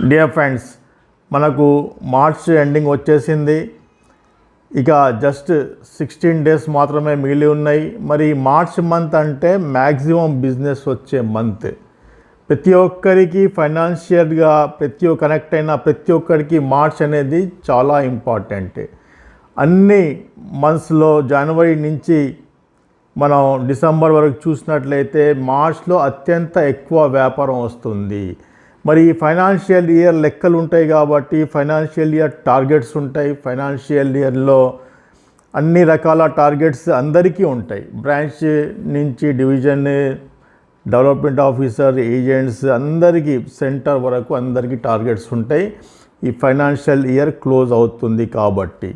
Dear friends మనకు March ending వచ్చేసింది. ఇక జస్ట్ సిక్స్టీన్ డేస్ మాత్రమే మిగిలి ఉన్నాయి. మరి మార్చ్ మంత్ అంటే మ్యాక్సిమం బిజినెస్ వచ్చే మంత్ ప్రతి ఒక్కరికి ఫైనాన్షియల్గా ప్రతి కనెక్ట్ అయిన ప్రతి ఒక్కరికి మార్చ్ అనేది చాలా ఇంపార్టెంట్ అన్ని మంత్స్లో జనవరి నుంచి మనం డిసెంబర్ వరకు చూసినట్లయితే మార్చ్లో అత్యంత ఎక్కువ వ్యాపారం వస్తుంది. మరి ఈ ఫైనాన్షియల్ ఇయర్ లెక్కలు ఉంటాయి కాబట్టి ఫైనాన్షియల్ ఇయర్ టార్గెట్స్ ఉంటాయి. ఫైనాన్షియల్ ఇయర్లో అన్ని రకాల టార్గెట్స్ అందరికీ ఉంటాయి. బ్రాంచ్ నుంచి డివిజన్ డెవలప్మెంట్ ఆఫీసర్ ఏజెంట్స్ అందరికీ సెంటర్ వరకు అందరికీ టార్గెట్స్ ఉంటాయి. ఈ ఫైనాన్షియల్ ఇయర్ క్లోజ్ అవుతుంది కాబట్టి.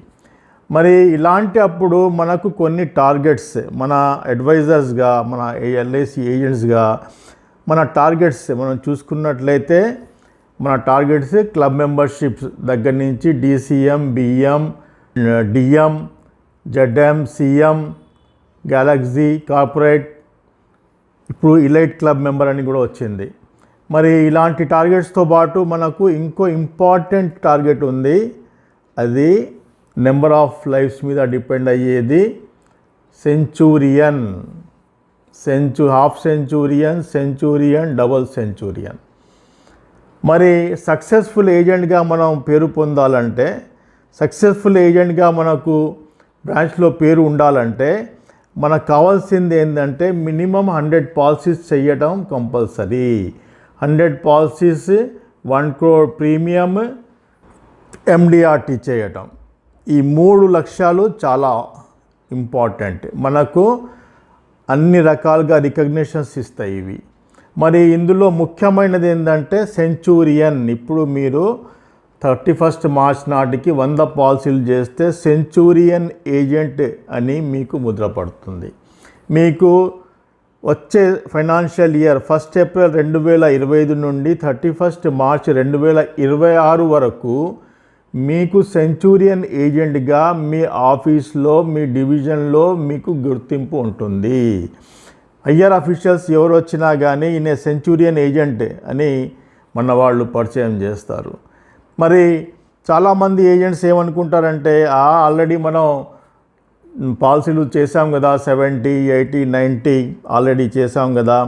మరి ఇలాంటి అప్పుడు మనకు కొన్ని టార్గెట్స్ మన అడ్వైజర్స్గా మన ఎల్ఐసి ఏజెంట్స్గా మన టార్గెట్స్ మనం చూసుకున్నట్లయితే మన టార్గెట్స్ క్లబ్ మెంబర్షిప్స్ దగ్గర నుంచి DCM BM DM ZM CM Galaxy corporate ఇప్పుడు ఇలైట్ క్లబ్ మెంబర్ అని కూడా వచ్చింది. మరి ఇలాంటి టార్గెట్స్తో పాటు మనకు ఇంకో ఇంపార్టెంట్ టార్గెట్ ఉంది. అది నెంబర్ ఆఫ్ లైఫ్స్ మీద డిపెండ్ అయ్యేది. Centurion సెంచు half centurion centurion double centurion. మరి సక్సెస్ఫుల్ ఏజెంట్గా మనం పేరు పొందాలంటే సక్సెస్ఫుల్ ఏజెంట్గా మనకు బ్రాంచ్లో పేరు ఉండాలంటే మనకు కావాల్సింది ఏంటంటే మినిమం హండ్రెడ్ పాలసీస్ చేయటం compulsory. Hundred policies one crore premium MDRT చేయటం ఈ మూడు లక్ష్యాలు చాలా ఇంపార్టెంట్. మనకు అన్ని రకాలుగా రికగ్నిషన్స్ ఇస్తాయి ఇవి. మరి ఇందులో ముఖ్యమైనది ఏంటంటే సెంచూరియన్. ఇప్పుడు మీరు థర్టీ ఫస్ట్ మార్చ్ నాటికి వంద పాలసీలు చేస్తే సెంచూరియన్ ఏజెంట్ అని మీకు ముద్రపడుతుంది మీకు వచ్చే ఫైనాన్షియల్ ఇయర్ ఫస్ట్ ఏప్రిల్ రెండు వేల ఇరవై ఐదు నుండి థర్టీ ఫస్ట్ మార్చ్ రెండు వేల ఇరవై ఆరు వరకు మీకు సెంచూరియన్ ఏజెంట్గా మీ ఆఫీస్లో మీ డివిజన్లో మీకు గుర్తింపు ఉంటుంది. హయ్యర్ అఫీషియల్స్ ఎవరు వచ్చినా కానీ ఈయన సెంచూరియన్ ఏజెంట్ అని మన వాళ్ళు పరిచయం చేస్తారు. మరి చాలామంది ఏజెంట్స్ ఏమనుకుంటారంటే ఆల్రెడీ మనం పాలసీలు చేసాం కదా సెవెంటీ ఎయిటీ నైంటీ ఆల్రెడీ చేసాం కదా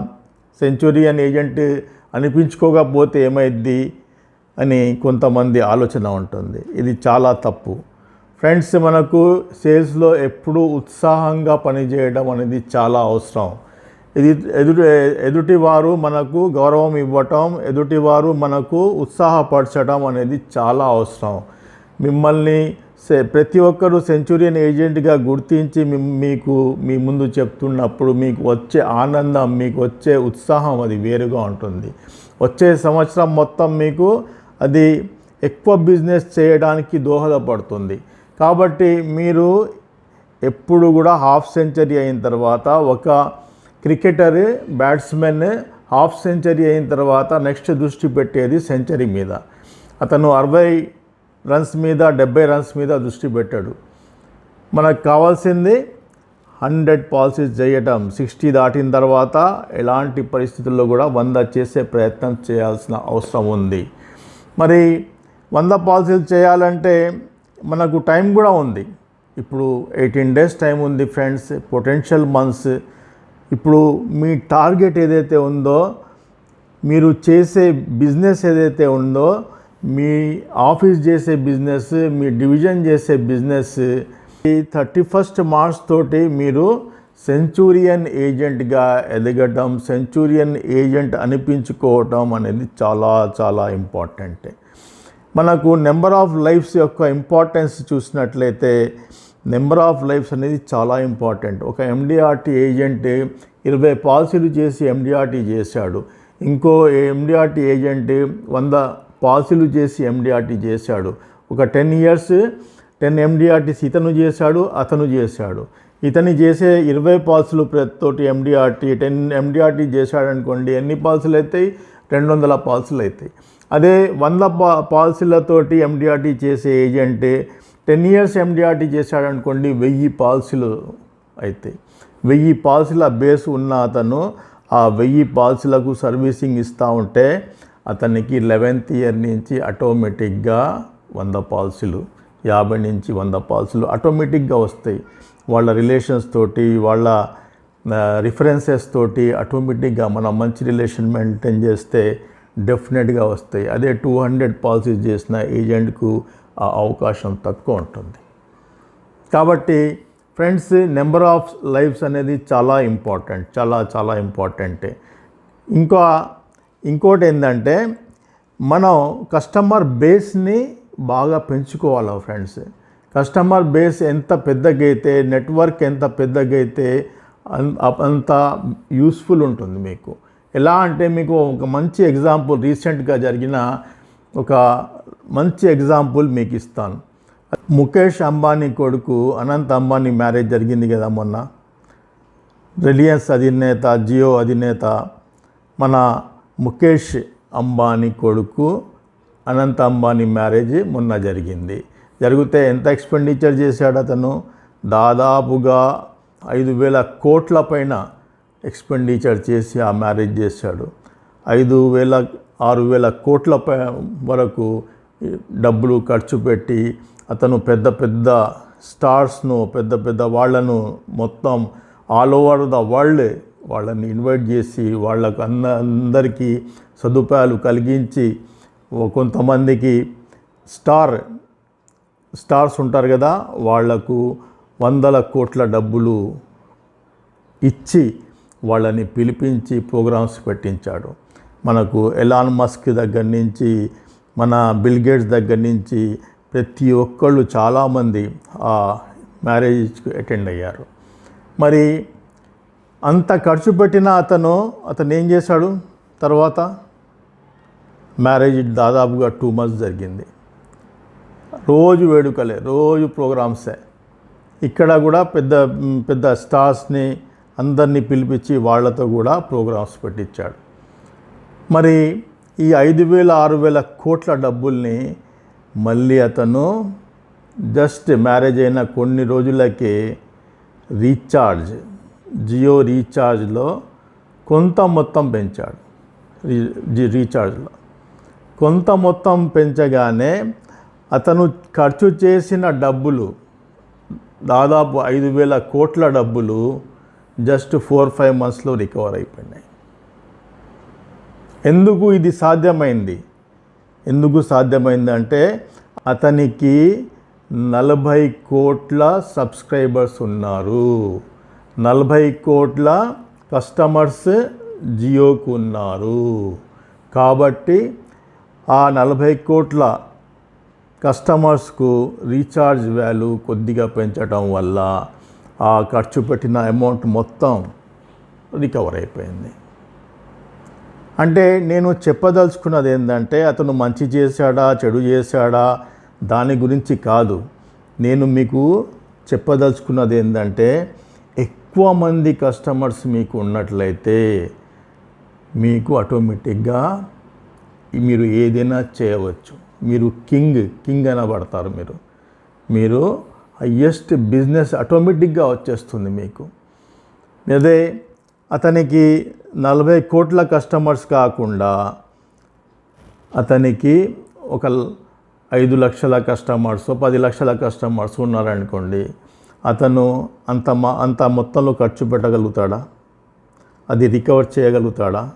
సెంచురియన్ ఏజెంట్ అనిపించుకోకపోతే ఏమైద్ది? అని కొంతమంది ఆలోచన ఉంటుంది. ఇది చాలా తప్పు. ఫ్రెండ్స్ మనకు సేల్స్లో ఎప్పుడూ ఉత్సాహంగా పనిచేయడం అనేది చాలా అవసరం. ఇది ఎదుటి ఎదుటివారు మనకు గౌరవం ఇవ్వటం ఎదుటివారు మనకు ఉత్సాహపరచడం అనేది చాలా అవసరం. మిమ్మల్ని ప్రతి ఒక్కరూ సెంచురియన్ ఏజెంట్గా గుర్తించి మీకు మీ ముందు చెప్తున్నప్పుడు మీకు వచ్చే ఆనందం మీకు వచ్చే ఉత్సాహం అది వేరుగా ఉంటుంది. వచ్చే సంవత్సరం మొత్తం మీకు అది ఎక్కువ బిజినెస్ చేయడానికి దోహదపడుతుంది. కాబట్టి మీరు ఎప్పుడు కూడా హాఫ్ సెంచరీ అయిన తర్వాత ఒక క్రికెటర్ బ్యాట్స్మెన్ హాఫ్ సెంచరీ అయిన తర్వాత నెక్స్ట్ దృష్టి పెట్టేది సెంచరీ మీద. అతను అరవై రన్స్ మీద డెబ్బై రన్స్ మీద దృష్టి పెట్టాడు. మనకు కావాల్సింది హండ్రెడ్ పాలసీస్ చేయటం. సిక్స్టీ దాటిన తర్వాత ఎలాంటి పరిస్థితుల్లో కూడా వంద చేసే ప్రయత్నం చేయాల్సిన అవసరం ఉంది. మరి వంద పాలసీలు చేయాలంటే మనకు టైం కూడా ఉంది. ఇప్పుడు ఎయిటీన్ డేస్ టైం ఉంది ఫ్రెండ్స్ పొటెన్షియల్ మంత్స్. ఇప్పుడు మీ టార్గెట్ ఏదైతే ఉందో మీరు చేసే బిజినెస్ ఏదైతే ఉందో మీ ఆఫీస్ చేసే బిజినెస్ మీ డివిజన్ చేసే బిజినెస్ ఈ థర్టీ ఫస్ట్ మార్చ్ తోటి మీరు సెంచూరియన్ ఏజెంట్గా ఎదగటం సెంచూరియన్ ఏజెంట్ అనిపించుకోవటం అనేది చాలా చాలా ఇంపార్టెంట్. మనకు నెంబర్ ఆఫ్ లైఫ్స్ యొక్క ఇంపార్టెన్స్ చూసినట్లయితే నెంబర్ ఆఫ్ లైఫ్స్ అనేది చాలా ఇంపార్టెంట్. ఒక ఎండిఆర్టీ ఏజెంట్ ఇరవై పాలసీలు చేసి ఎండిఆర్టీ చేశాడు. ఇంకో ఎండిఆర్టీ ఏజెంట్ వంద పాలసీలు చేసి ఎండిఆర్టీ చేశాడు. ఒక టెన్ ఇయర్స్ టెన్ ఎండిఆర్టీస్ ఇతను చేశాడు అతను చేశాడు. ఇతని చేసే ఇరవై పాల్సులు తోటి ఎండిఆర్టీ టెన్ ఎండిఆర్టీ చేశాడనుకోండి ఎన్ని పాల్సులు అవుతాయి రెండు వందల పాల్సులు అవుతాయి అదే వంద పా పాలసీలతోటి ఎండిఆర్టీ చేసే ఏజెంటే టెన్ ఇయర్స్ ఎండిఆర్టీ చేశాడనుకోండి వెయ్యి పాలసీలు అవుతాయి వెయ్యి పాలసీల బేస్ ఉన్న అతను ఆ వెయ్యి పాలసీలకు సర్వీసింగ్ ఇస్తూ ఉంటే అతనికి లెవెన్త్ ఇయర్ నుంచి ఆటోమేటిక్గా వంద పాలసీలు యాభై నుంచి వంద పాల్స్లు ఆటోమేటిక్గా వస్తాయి. వాళ్ళ రిలేషన్స్ తోటి వాళ్ళ రిఫరెన్సెస్ తోటి ఆటోమేటిక్గా మనం మంచి రిలేషన్ మెయింటైన్ చేస్తే డెఫినెట్గా వస్తాయి. అదే టూ హండ్రెడ్ పాలసీస్ చేసిన ఏజెంట్కు ఆ అవకాశం తక్కువ ఉంటుంది. కాబట్టి ఫ్రెండ్స్ నెంబర్ ఆఫ్ లైఫ్స్ అనేది చాలా ఇంపార్టెంట్ చాలా చాలా ఇంపార్టెంట్. ఇంకా ఇంకోటి ఏంటంటే మనం కస్టమర్ బేస్ని బాగా పెంచుకోవాలి ఫ్రెండ్స్ కస్టమర్ బేస్ ఎంత పెద్దగైతే నెట్వర్క్ ఎంత పెద్దగైతే అంత యూస్ఫుల్ ఉంటుంది మీకు. ఎలా అంటే మీకు ఒక మంచి ఎగ్జాంపుల్ రీసెంట్గా జరిగిన ఒక మంచి ఎగ్జాంపుల్ మీకు ఇస్తాను. ముఖేష్ అంబానీ కొడుకు అనంత్ అంబానీ మ్యారేజ్ జరిగింది కదా మొన్న. రిలయన్స్ అధినేత జియో అధినేత మన ముఖేష్ అంబానీ కొడుకు అనంత అంబానీ మ్యారేజ్ మొన్న జరిగింది. జరిగితే ఎంత ఎక్స్పెండిచర్ చేశాడు అతను? దాదాపుగా ఐదు వేల కోట్ల పైన ఎక్స్పెండిచర్ చేసి ఆ మ్యారేజ్ చేశాడు. ఐదు వేల ఆరు వేల కోట్ల పై వరకు డబ్బులు ఖర్చు పెట్టి అతను పెద్ద పెద్ద స్టార్స్ను పెద్ద పెద్ద వాళ్ళను మొత్తం ఆల్ ఓవర్ ద వరల్డ్ వాళ్ళని ఇన్వైట్ చేసి వాళ్ళకు అన్న అందరికీ సదుపాయాలు కలిగించి కొంతమందికి స్టార్ స్టార్స్ ఉంటారు కదా వాళ్ళకు వందల కోట్ల డబ్బులు ఇచ్చి వాళ్ళని పిలిపించి ప్రోగ్రామ్స్ పెట్టించాడు. మనకు ఎలాన్ మస్క్ దగ్గర నుంచి మన బిల్ గేట్స్ దగ్గర నుంచి ప్రతి ఒక్కళ్ళు చాలామంది ఆ మ్యారేజ్కి అటెండ్ అయ్యారు. మరి అంత ఖర్చు పెట్టిన అతను అతను ఏం చేశాడు? తర్వాత మ్యారేజ్ దాదాపుగా టూ మంత్స్ జరిగింది. రోజు వేడుకలే రోజు ప్రోగ్రామ్సే. ఇక్కడ కూడా పెద్ద పెద్ద స్టార్స్ని అందరినీ పిలిపించి వాళ్ళతో కూడా ప్రోగ్రామ్స్ పెట్టించాడు. మరి ఈ ఐదు వేల ఆరు వేల కోట్ల డబ్బుల్ని మళ్ళీ అతను జస్ట్ మ్యారేజ్ అయిన కొన్ని రోజులకే రీఛార్జ్ జియో రీఛార్జ్లో కొంత మొత్తం పెంచాడు. రీ జి- రీఛార్జ్లో. కొంత మొత్తం పెంచగానే అతను ఖర్చు చేసిన డబ్బులు దాదాపు ఐదు వేల కోట్ల డబ్బులు జస్ట్ ఫోర్ ఫైవ్ మంత్స్లో రికవర్ అయిపోయినాయి. ఎందుకు ఇది సాధ్యమైంది? ఎందుకు సాధ్యమైంది అంటే అతనికి నలభై కోట్ల సబ్స్క్రైబర్స్ ఉన్నారు. నలభై కోట్ల కస్టమర్స్ జియోకు ఉన్నారు. కాబట్టి ఆ నలభై కోట్ల కస్టమర్స్కు రీఛార్జ్ వాల్యూ కొద్దిగా పెంచడం వల్ల ఆ ఖర్చు పెట్టిన అమౌంట్ మొత్తం రికవర్ అయిపోయింది. అంటే నేను చెప్పదలుచుకున్నది ఏంటంటే అతను మంచి చేశాడా చెడు చేశాడా దాని గురించి కాదు. నేను మీకు చెప్పదలుచుకున్నది ఏంటంటే ఎక్కువ మంది కస్టమర్స్ మీకు ఉన్నట్లయితే మీకు ఆటోమేటిక్గా మీరు ఏదైనా చేయవచ్చు. మీరు కింగ్ కింగ్ అనబడతారు మీరు. మీరు హయ్యెస్ట్ బిజినెస్ ఆటోమేటిక్గా వచ్చేస్తుంది మీకు. అదే అతనికి నలభై కోట్ల కస్టమర్స్ కాకుండా అతనికి ఒక ఐదు లక్షల కస్టమర్స్ పది లక్షల కస్టమర్స్ ఉన్నారనుకోండి అతను అంత మా అంత మొత్తంలో ఖర్చు పెట్టగలుగుతాడా? అది రికవర్ చేయగలుగుతాడా?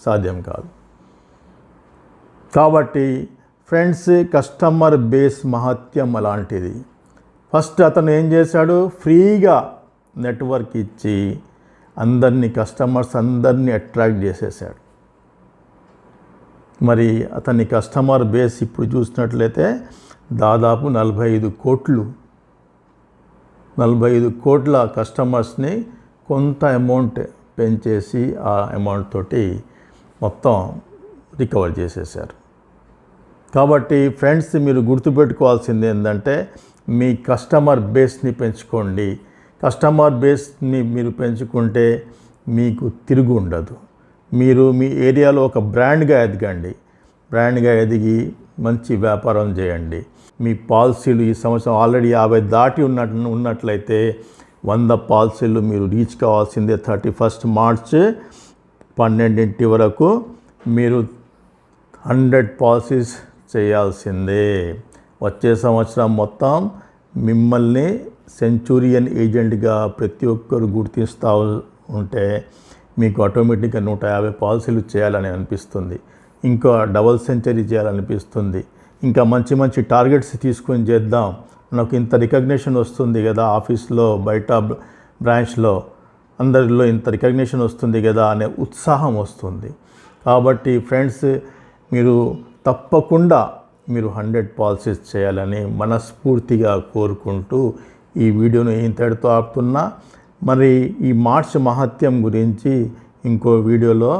సాధ్యం కాదు. కాబట్టి ఫ్రెండ్స్ కస్టమర్ బేస్ మహత్యం అలాంటిది. ఫస్ట్ అతను ఏం చేశాడు? ఫ్రీగా నెట్వర్క్ ఇచ్చి అందరినీ కస్టమర్స్ అందరినీ అట్రాక్ట్ చేసేసాడు. మరి అతని కస్టమర్ బేస్ ఇప్పుడు చూసినట్లయితే దాదాపు నలభై ఐదు కోట్లు నలభై ఐదు కోట్ల కస్టమర్స్ని కొంత అమౌంట్ పెంచేసి ఆ అమౌంట్ తోటి మొత్తం రికవర్ చేసేసారు కాబట్టి ఫ్రెండ్స్ మీరు గుర్తుపెట్టుకోవాల్సింది ఏంటంటే మీ కస్టమర్ బేస్ని పెంచుకోండి. కస్టమర్ బేస్ని మీరు పెంచుకుంటే మీకు తిరుగు ఉండదు. మీరు మీ ఏరియాలో ఒక బ్రాండ్గా ఎదగండి. బ్రాండ్గా ఎదిగి మంచి వ్యాపారం చేయండి. మీ పాలసీలు ఈ సంవత్సరం ఆల్రెడీ యాభై దాటి ఉన్నట్టు ఉన్నట్లయితే వంద పాలసీలు మీరు రీచ్ కావాల్సిందే థర్టీ ఫస్ట్ మార్చ్ పన్నెండింటి వరకు మీరు హండ్రెడ్ పాలసీస్ చేయాల్సిందే. వచ్చే సంవత్సరం మొత్తం మిమ్మల్ని సెంచూరియన్ ఏజెంట్గా ప్రతి ఒక్కరు గుర్తిస్తూ ఉంటే మీకు ఆటోమేటిక్గా నూట యాభై పాలసీలు చేయాలని అనిపిస్తుంది. ఇంకా డబల్ సెంచరీ చేయాలనిపిస్తుంది. ఇంకా మంచి మంచి టార్గెట్స్ తీసుకొని చేద్దాం. మనకు ఇంత రికగ్నేషన్ వస్తుంది కదా ఆఫీస్లో బయట బ్రాంచ్లో అందరిలో ఇంత రికగ్నేషన్ వస్తుంది కదా అనే ఉత్సాహం వస్తుంది. కాబట్టి ఫ్రెండ్స్ మీరు తప్పకుండా మీరు హండ్రెడ్ పాలసీస్ చేయాలని మనస్ఫూర్తిగా కోరుకుంటూ ఈ వీడియోను ఇంతటితో ఆపుతున్నా మరి ఈ మార్చ్ మహత్యం గురించి ఇంకో వీడియోలో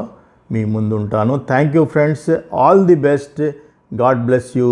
మీ ముందుంటాను. Thank you friends all the best God bless you